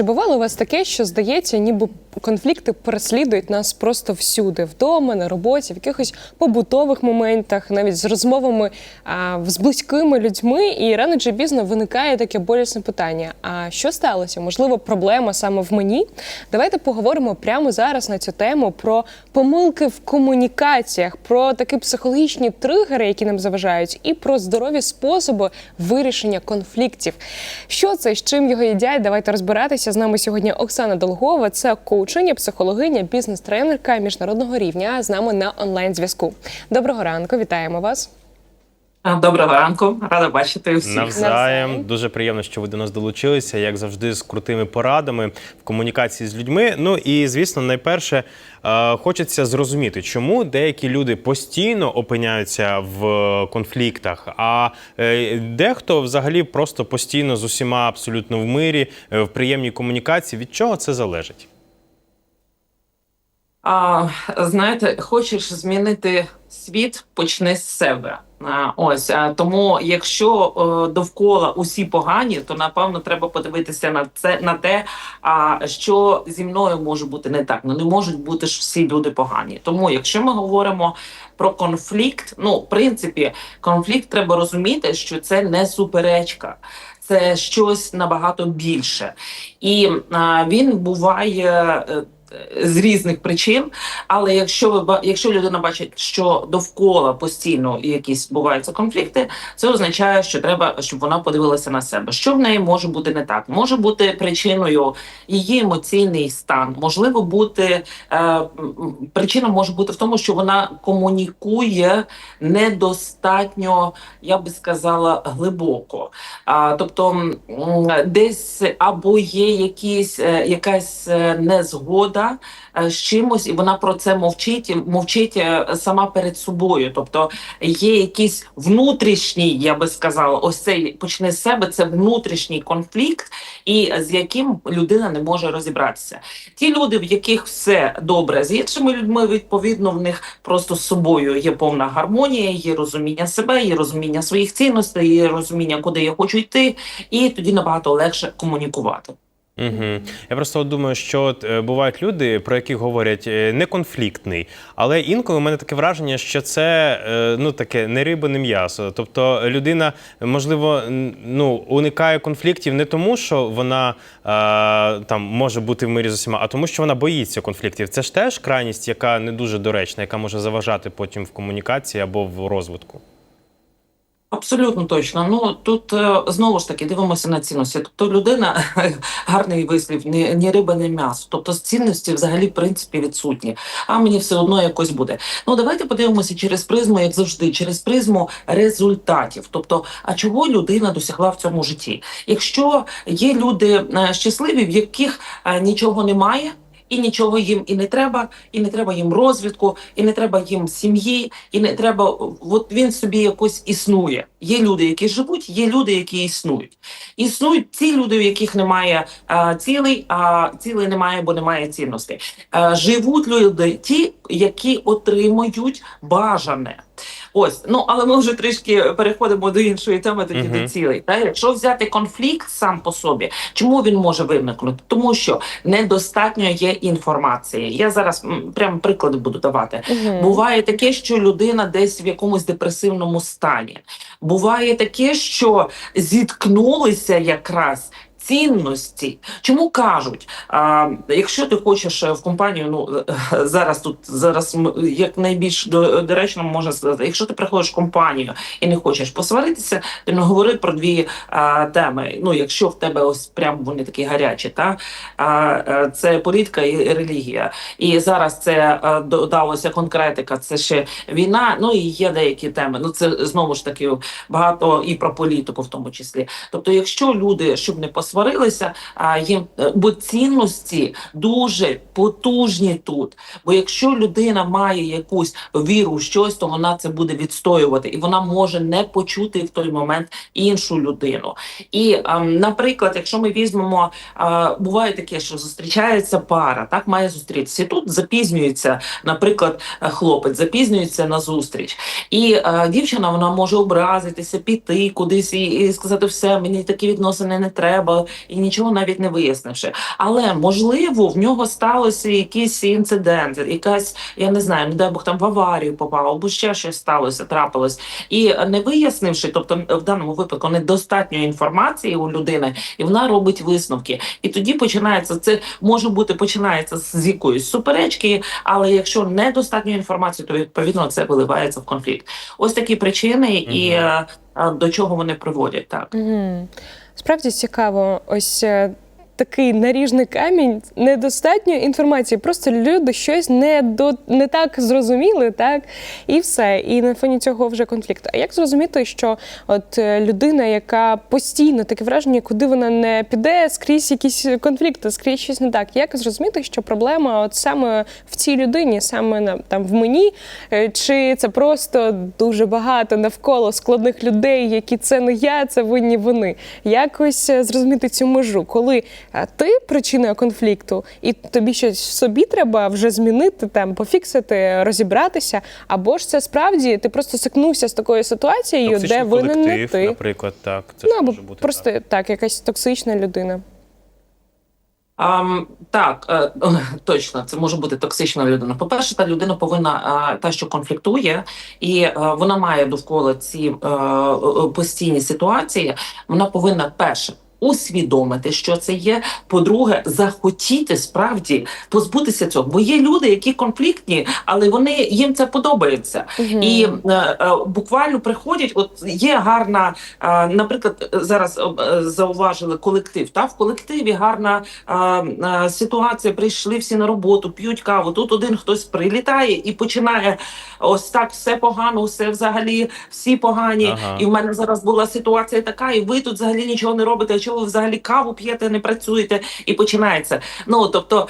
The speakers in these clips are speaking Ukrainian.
Чи бувало у вас таке, що здається, ніби конфлікти переслідують нас просто всюди, вдома, на роботі, в якихось побутових моментах, навіть з розмовами а, з близькими людьми, і рано чи пізно виникає таке болісне питання: а що сталося? Можливо, проблема саме в мені? Давайте поговоримо прямо зараз на цю тему про помилки в комунікаціях, про такі психологічні тригери, які нам заважають, і про здорові способи вирішення конфліктів. Що це, з чим його їдять? Давайте розбиратися. З нами сьогодні Оксана Долгова, це коучиня, психологиня, бізнес-тренерка міжнародного рівня. З нами на онлайн зв'язку. Доброго ранку, вітаємо вас. Доброго ранку, рада бачити всіх. Навзаєм. Дуже приємно, що ви до нас долучилися, як завжди, з крутими порадами в комунікації з людьми. Ну і звісно, найперше е, хочеться зрозуміти, чому деякі люди постійно опиняються в конфліктах, а е, дехто взагалі просто постійно з усіма абсолютно в мирі, е, в приємній комунікації. Від чого це залежить? А, знаєте, хочеш змінити світ, почни з себе. А, ось а, тому, якщо е, довкола усі погані, то напевно треба подивитися на це на те, а що зі мною може бути не так. Ну не можуть бути ж всі люди погані. Тому, якщо ми говоримо про конфлікт, ну в принципі, конфлікт треба розуміти, що це не суперечка. Це щось набагато більше, і а, він буває е, з різних причин. Але якщо ви якщо людина бачить, що довкола постійно якісь буваються конфлікти, це означає, що треба, щоб вона подивилася на себе. Що в неї може бути не так? Може бути причиною її емоційний стан, можливо, бути е, причина може бути в тому, що вона комунікує недостатньо, я би сказала, глибоко. А, тобто десь або є якісь, е, якась е, незгода е, з чимось, і вона про це мовчить, мовчить е, сама перед собою. Тобто є якийсь внутрішній, я би сказала, ось цей почне з себе, це внутрішній конфлікт, і з яким людина не може розібратися. Ті люди, в яких все добре з іншими людьми, відповідно, в них просто з собою є повна гармонія, є розуміння себе, є розуміння своїх цінностей, є розуміння, куди я хочу йти, і тоді набагато легше комунікувати. Угу. Я просто думаю, що от, е, бувають люди, про яких говорять е, неконфліктний, але інколи у мене таке враження, що це е, ну таке не риба, не м'ясо. Тобто людина, можливо, ну уникає конфліктів не тому, що вона е, там може бути в мирі з усіма, а тому, що вона боїться конфліктів. Це ж теж крайність, яка не дуже доречна, яка може заважати потім в комунікації або в розвитку. Абсолютно точно. Ну тут е, знову ж таки дивимося на цінності. Тобто людина гарний вислів, ні, ні риба, ні м'ясо. Тобто цінності взагалі в принципі відсутні. А мені все одно якось буде. Ну давайте подивимося через призму, як завжди, через призму результатів. Тобто, а чого людина досягла в цьому житті? Якщо є люди е, щасливі, в яких е, нічого немає. І нічого їм і не треба, і не треба їм розвідку, і не треба їм сім'ї, і не треба. От він собі якось існує. Є люди, які живуть, є люди, які існують. Існують ті люди, в яких немає а, цілей, а цілей немає, бо немає цінностей. А, живуть люди, ті, які отримують бажане. Ось, ну але ми вже трішки переходимо до іншої теми, тоді Мгм. до цілей. Та якщо взяти конфлікт сам по собі, чому він може виникнути? Тому що недостатньо є інформації. Я зараз прям приклади буду давати. Мгм. Буває таке, що людина десь в якомусь депресивному стані. Буває таке, що зіткнулися якраз. Цінності, чому кажуть, якщо ти хочеш е, в компанію, ну е, зараз тут зараз як найбільш доречно можна сказати, якщо ти приходиш в компанію і не хочеш посваритися, ти не говори про дві а, теми. Ну, якщо в тебе ось прям вони такі гарячі, та е, це політика і релігія. І зараз це е, додалося конкретика, це ще війна. Ну і є деякі теми. Ну це знову ж таки багато і про політику, в тому числі. Тобто, якщо люди щоб не посварилися, а їм е, бо цінності дуже потужні тут. Бо якщо людина має якусь віру в щось, то вона це буде відстоювати, і вона може не почути в той момент іншу людину. І, ем, наприклад, якщо ми візьмемо, буває таке, що зустрічається пара, так має зустрітися. Тут запізнюється, наприклад, е, хлопець запізнюється на зустріч, і е, дівчина вона може образитися, піти кудись і, і сказати: все, мені такі відносини не треба, і нічого навіть не вияснивши. Але можливо в нього сталося якийсь інцидент, якась, я не знаю, не дай Бог там в аварію попав, або ще щось сталося, трапилось. І не вияснивши, тобто в даному випадку недостатньо інформації у людини, і вона робить висновки. І тоді починається це може бути починається з якоїсь суперечки, але якщо недостатньо інформації, то відповідно це виливається в конфлікт. Ось такі причини, і е, до чого вони приводять так. Угу. Справді цікаво, ось е, такий наріжний камінь, недостатньо інформації. Просто люди щось не до не так зрозуміли, так і все. І на фоні цього вже конфлікт. А як зрозуміти, що от е, людина, яка постійно таке враження, куди вона не піде, скрізь якісь конфлікти, скрізь щось не так. Як зрозуміти, що проблема от саме в цій людині, саме на там в мені, Е, чи це просто дуже багато навколо складних людей, які це не я, це винні вони. Якось е, зрозуміти цю межу, коли ти причина конфлікту, і тобі щось в собі треба вже змінити, там пофіксити, розібратися. Або ж це справді ти просто стикнувся з такою ситуацією, Токсичний де винен не ти. наприклад, так. Це Ну або може бути просто так. так. якась токсична людина. Ам, так, е, точно, це може бути токсична людина. По-перше, та людина повинна е, та, що конфліктує, і е, вона має довкола ці е, е, постійні ситуації. Вона повинна перше. Усвідомити, що це є. По-друге, захотіти справді позбутися цього. Бо є люди, які конфліктні, але вони їм це подобається. Мгм. І е, е, буквально приходять. От є гарна, е, наприклад, зараз е, зауважили колектив. Та в колективі гарна е, е, ситуація. Прийшли всі на роботу, п'ють каву. Тут один хтось прилітає і починає ось так все погано, все взагалі всі погані. Ага. І в мене зараз була ситуація така, і ви тут взагалі нічого не робите. Чого ви взагалі каву п'єте, не працюєте? І починається. Ну тобто,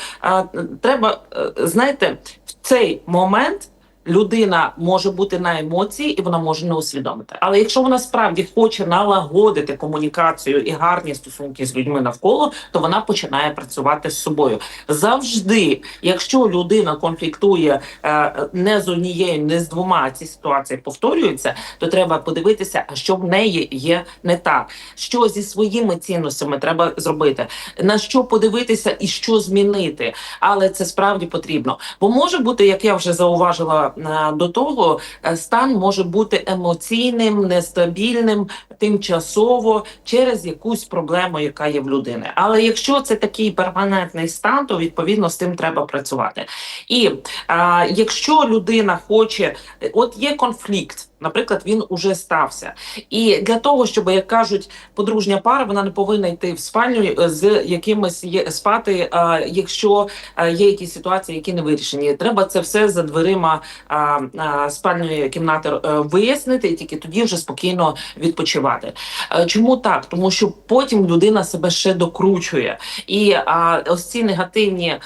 треба е, знаєте, в цей момент. Людина може бути на емоції і вона може не усвідомити. Але якщо вона справді хоче налагодити комунікацію і гарні стосунки з людьми навколо, то вона починає працювати з собою. Завжди, якщо людина конфліктує е, не з однією, не з двома, ці ситуації повторюються, то треба подивитися, що в неї є не так, що зі своїми цінностями треба зробити, на що подивитися і що змінити. Але це справді потрібно. Бо може бути, як я вже зауважила до того, е, стан може бути емоційним, нестабільним, тимчасово через якусь проблему, яка є в людини. Але якщо це такий перманентний стан, то відповідно з тим треба працювати. І а, якщо людина хоче, от є конфлікт. Наприклад, він уже стався, і для того, щоб як кажуть, подружня пара, вона не повинна йти в спальню е, з якимось є спати, а, якщо є якісь ситуації, які не вирішені. Треба це все за дверима спальної кімнати е, вияснити, і тільки тоді вже спокійно відпочивати. Е, Чому так? Тому що потім людина себе ще докручує, і ось ці негативні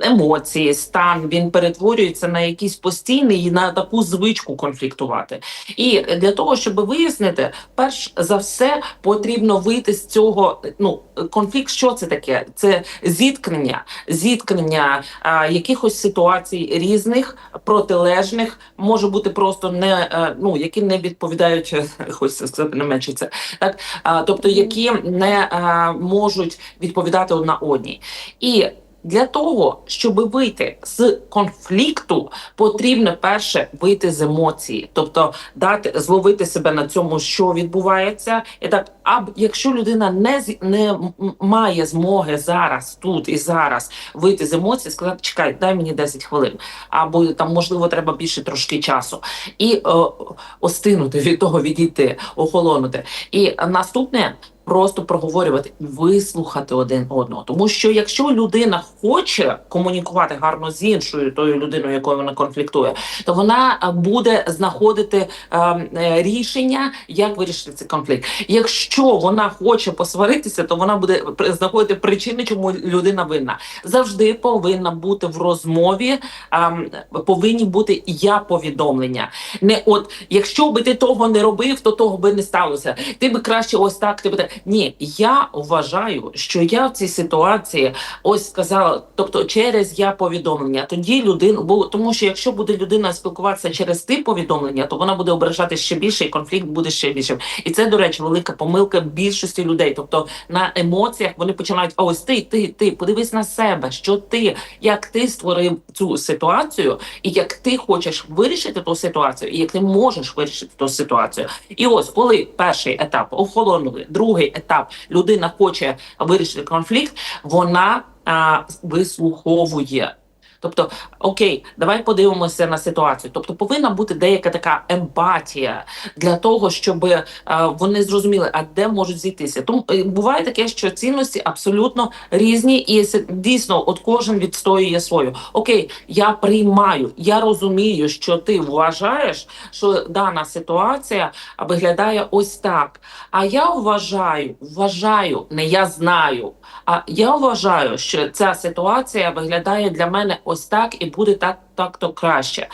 емоції, стан він перетворюється на якийсь постійний і на таку звичку конфліктувати. І для того, щоб вияснити, перш за все потрібно вийти з цього. Ну, конфлікт, що це таке? Це зіткнення, зіткнення а, якихось ситуацій різних, протилежних, може бути просто не е, ну, які не відповідають, хочеться сказати, не менше це так. А, тобто, які не а, можуть відповідати одна одній. І для того, щоб вийти з конфлікту, потрібно перше вийти з емоції, тобто дати зловити себе на цьому, що відбувається, і так. А якщо людина не не має змоги зараз, тут і зараз вийти з емоцій, сказати, чекай, дай мені 10 хвилин, або там можливо треба більше трошки часу, і е, остинути від того, відійти, охолонути. І наступне. Просто проговорювати, вислухати один одного, тому що якщо людина хоче комунікувати гарно з іншою тою людиною, якою вона конфліктує, то вона е, буде знаходити е, е, рішення, як вирішити цей конфлікт. Якщо вона хоче посваритися, то вона буде знаходити причини, чому людина винна. Завжди повинна бути в розмові, ем, повинні бути я повідомлення. Не от якщо би ти того не робив, то того би не сталося. Ти би краще ось так. Ти би. Ні, я вважаю, що я в цій ситуації ось сказала, тобто через я повідомлення. Тоді людина, бо тому, що якщо буде людина спілкуватися через ти повідомлення, то вона буде ображати ще більше, і конфлікт буде ще більшим. І це, до речі, велика помилка більшості людей. Тобто на емоціях вони починають: а ось ти, ти, ти, подивись на себе, що ти, як ти створив цю ситуацію, і як ти хочеш вирішити ту ситуацію, і як ти можеш вирішити ту ситуацію. І ось коли перший етап охолонули, другий етап людина хоче вирішити конфлікт, вона а, вислуховує. Тобто, окей, давай подивимося на ситуацію. Тобто, повинна бути деяка така емпатія для того, щоб е, вони зрозуміли, а де можуть зійтися. Тому е, буває таке, що цінності абсолютно різні, і дійсно, от кожен відстоює свою. Окей, я приймаю, я розумію, що ти вважаєш, що дана ситуація виглядає ось так. А я вважаю, вважаю, не я знаю. А я вважаю, що ця ситуація виглядає для мене ось так і буде так, так то краще.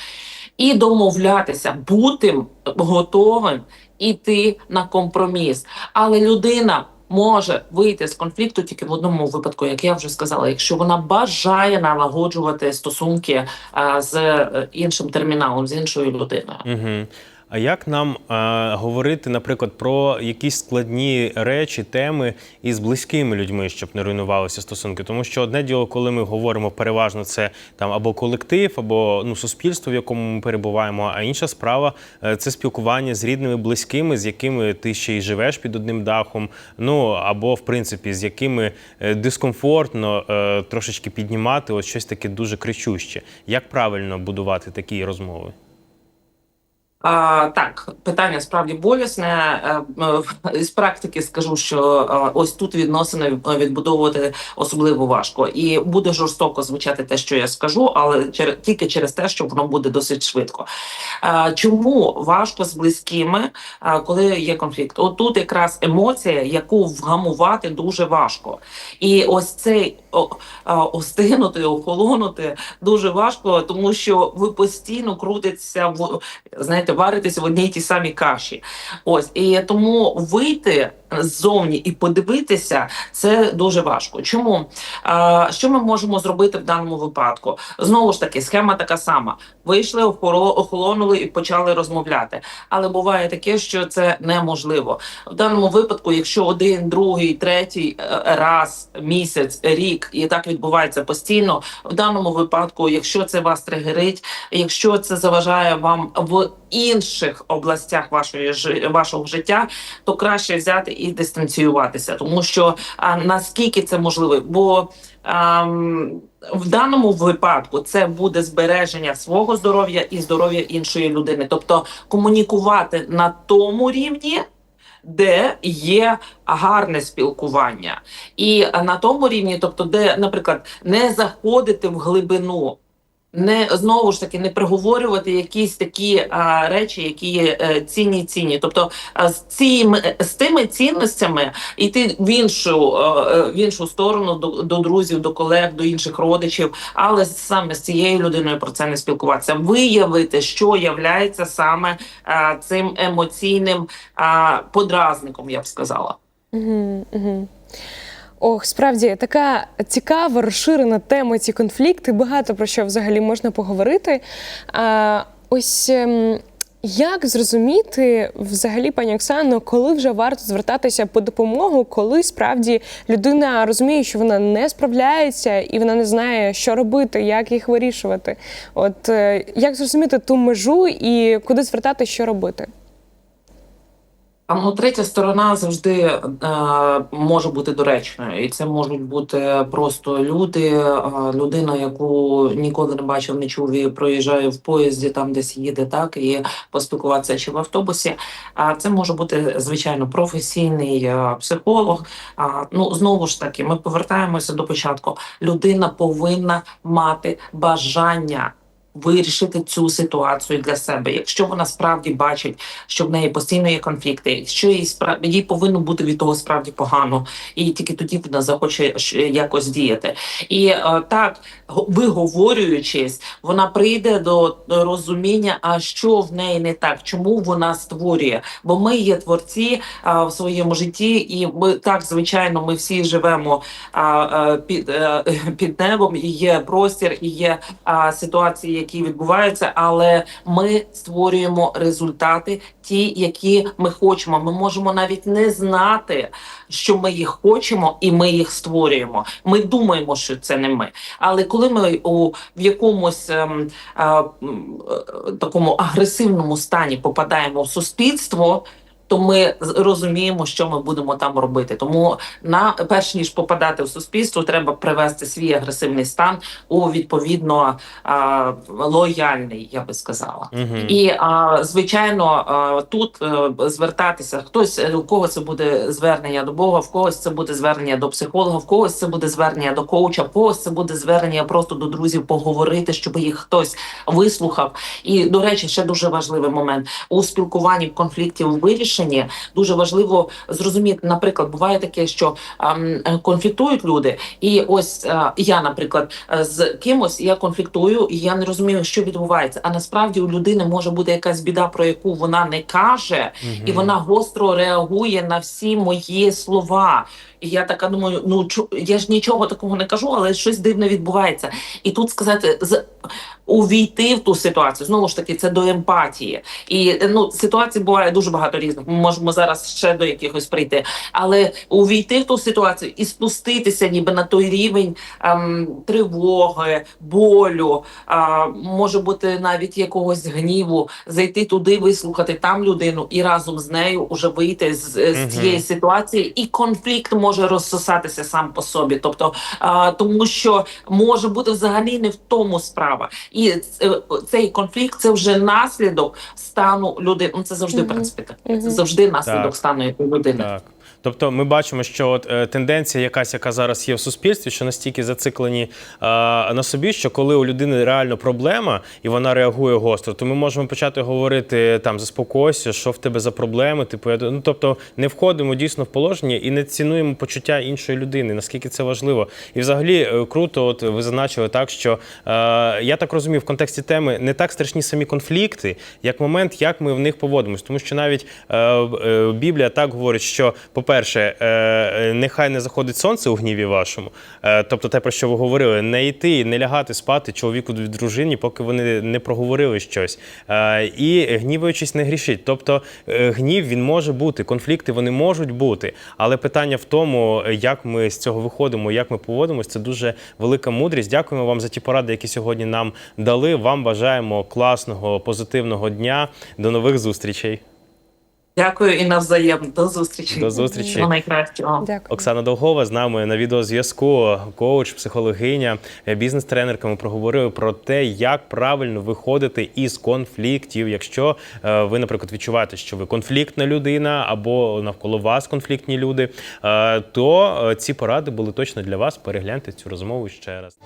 І домовлятися, бути готовим іти на компроміс. Але людина може вийти з конфлікту тільки в одному випадку, як я вже сказала, якщо вона бажає налагоджувати стосунки а, з е, іншим терміналом, з іншою людиною. Угу. А як нам е, говорити, наприклад, про якісь складні речі, теми із близькими людьми, щоб не руйнувалися стосунки? Тому що одне діло, коли ми говоримо переважно, це там або колектив, або ну суспільство, в якому ми перебуваємо. А інша справа е, це спілкування з рідними, близькими, з якими ти ще й живеш під одним дахом. Ну або в принципі з якими е, дискомфортно е, трошечки піднімати от щось таке дуже кричуще. Як правильно будувати такі розмови? А, так, питання справді болісне. Е, е, З практики скажу, що е, ось тут відносини відбудовувати особливо важко, і буде жорстоко звучати те, що я скажу, але тільки через те, що воно буде досить швидко. Е, Чому важко з близькими, е, коли є конфлікт? Отут якраз емоція, яку вгамувати дуже важко, і ось цей о, е, остигнути, охолонути дуже важко, тому що ви постійно крутиться в знаєте, варитесь в одній тій самій каші. Ось і тому вийти ззовні і подивитися це дуже важко. Чому? Що ми можемо зробити в даному випадку? Знову ж таки, схема така сама: вийшли, охоло- охолонули і почали розмовляти. Але буває таке, що це неможливо. В даному випадку, якщо один, другий, третій е, раз, місяць, рік, і так відбувається постійно. В даному випадку, якщо це вас тригерить, якщо це заважає вам в інших областях вашої вашого життя, то краще взяти і дистанціюватися, тому що а, наскільки це можливо, бо ам, в даному випадку це буде збереження свого здоров'я і здоров'я іншої людини, тобто комунікувати на тому рівні. Де є гарне спілкування, і на тому рівні, тобто, де, наприклад, не заходити в глибину, не знову ж таки не приговорювати якісь такі а, речі, які є е, цінні цінні. Тобто а, з цим з тими цінностями йти в іншу е, е, в іншу сторону до, до друзів, до колег, до інших родичів, але саме з цією людиною про це не спілкуватися, виявити, що являється саме е, цим емоційним е, подразником, я б сказала. Угу, угу. Ох, справді така цікава, розширена тема ці конфлікти. Багато про що взагалі можна поговорити. А, ось ем, як зрозуміти, взагалі, пані Оксано, коли вже варто звертатися по допомогу, коли справді людина розуміє, що вона не справляється і вона не знає, що робити, як їх вирішувати. От е, як зрозуміти ту межу і куди звертатися, що робити? А ну, третя сторона завжди е, може бути доречною, і це можуть бути просто люди, е, людина, яку ніколи не бачив, не чув і проїжджає в поїзді, там десь їде, так і поспілкуватися чи в автобусі. А це може бути звичайно професійний е, психолог. А ну знову ж таки, ми повертаємося до початку. Людина повинна мати бажання вирішити цю ситуацію для себе. Якщо вона справді бачить, що в неї постійно є конфлікти, якщо їй справді їй повинно бути від того справді погано, і тільки тоді вона захоче якось діяти. І е, так, виговорюючись, вона прийде до розуміння, а що в неї не так, чому вона створює. Бо ми є творці а, в своєму житті, і ми так звичайно, ми всі живемо а, а, під, е, під небом. І є простір, і є а, ситуації, які відбуваються, але ми створюємо результати, ті, які ми хочемо. Ми можемо навіть не знати, що ми їх хочемо, і ми їх створюємо. Ми думаємо, що це не ми. Але коли ми у в якомусь ем, е, такому агресивному стані попадаємо в суспільство. То ми розуміємо, що ми будемо там робити. Тому на перш ніж попадати в суспільство, треба привести свій агресивний стан у відповідно а, лояльний, я би сказала. Угу. І а, звичайно, а, тут е, звертатися хтось е, у когось це буде звернення до Бога, в когось це буде звернення до психолога, в когось це буде звернення до коуча, в когось це буде звернення просто до друзів поговорити, щоб їх хтось вислухав. І до речі, ще дуже важливий момент у спілкуванні в конфлікті у вирішенні. Дуже важливо зрозуміти, наприклад, буває таке, що ем, конфліктують люди, і ось е, я, наприклад, е, з кимось я конфліктую, і я не розумію, що відбувається. А насправді у людини може бути якась біда, про яку вона не каже, і вона гостро реагує на всі мої слова. І я така думаю, ну чу, я ж нічого такого не кажу, але щось дивне відбувається. І тут сказати з увійти в ту ситуацію, знову ж таки, це до емпатії. І ну ситуацій буває дуже багато різних. Можемо зараз ще до якихось прийти, але увійти в ту ситуацію і спуститися, ніби на той рівень ем, тривоги, болю, а, може бути навіть якогось гніву, зайти туди, вислухати там людину і разом з нею уже вийти з, з Мгм. цієї ситуації, і конфлікт може розсосатися сам по собі. Тобто, а, тому що може бути взагалі не в тому справа, і ц- цей конфлікт це вже наслідок стану людини. Ну це завжди в принципі так. Це Мгм. Завжди наслідок стану якої людини. Так. Тобто ми бачимо, що от, е, тенденція якась, яка зараз є в суспільстві, що настільки зациклені е, на собі, що коли у людини реально проблема і вона реагує гостро, то ми можемо почати говорити там заспокойся, що в тебе за проблеми. Типу, я, ну тобто не входимо дійсно в положення і не цінуємо почуття іншої людини, наскільки це важливо. І взагалі е, круто, от ви зазначили так, що е, я так розумію, в контексті теми не так страшні самі конфлікти, як момент, як ми в них поводимось. Тому що навіть е, е, Біблія так говорить, що, по-перше, е, нехай не заходить сонце у гніві вашому. Е, тобто, те, про що ви говорили, не йти, не лягати спати чоловіку від дружині, поки вони не проговорили щось. Е, і гніваючись, не грішить. Тобто, гнів він може бути, конфлікти вони можуть бути. Але питання в тому, як ми з цього виходимо, як ми поводимося, це дуже велика мудрість. Дякуємо вам за ті поради, які сьогодні нам дали. Вам бажаємо класного, позитивного дня. До нових зустрічей. Дякую і навзаєм. До зустрічі. До зустрічі. Найкращого. Дякую. Оксана Долгова з нами на відеозв'язку, коуч, психологиня, бізнес-тренерка. Ми проговорили про те, як правильно виходити із конфліктів. Якщо е, ви, наприклад, відчуваєте, що ви конфліктна людина або навколо вас конфліктні люди, е, то е, ці поради були точно для вас. Перегляньте цю розмову ще раз.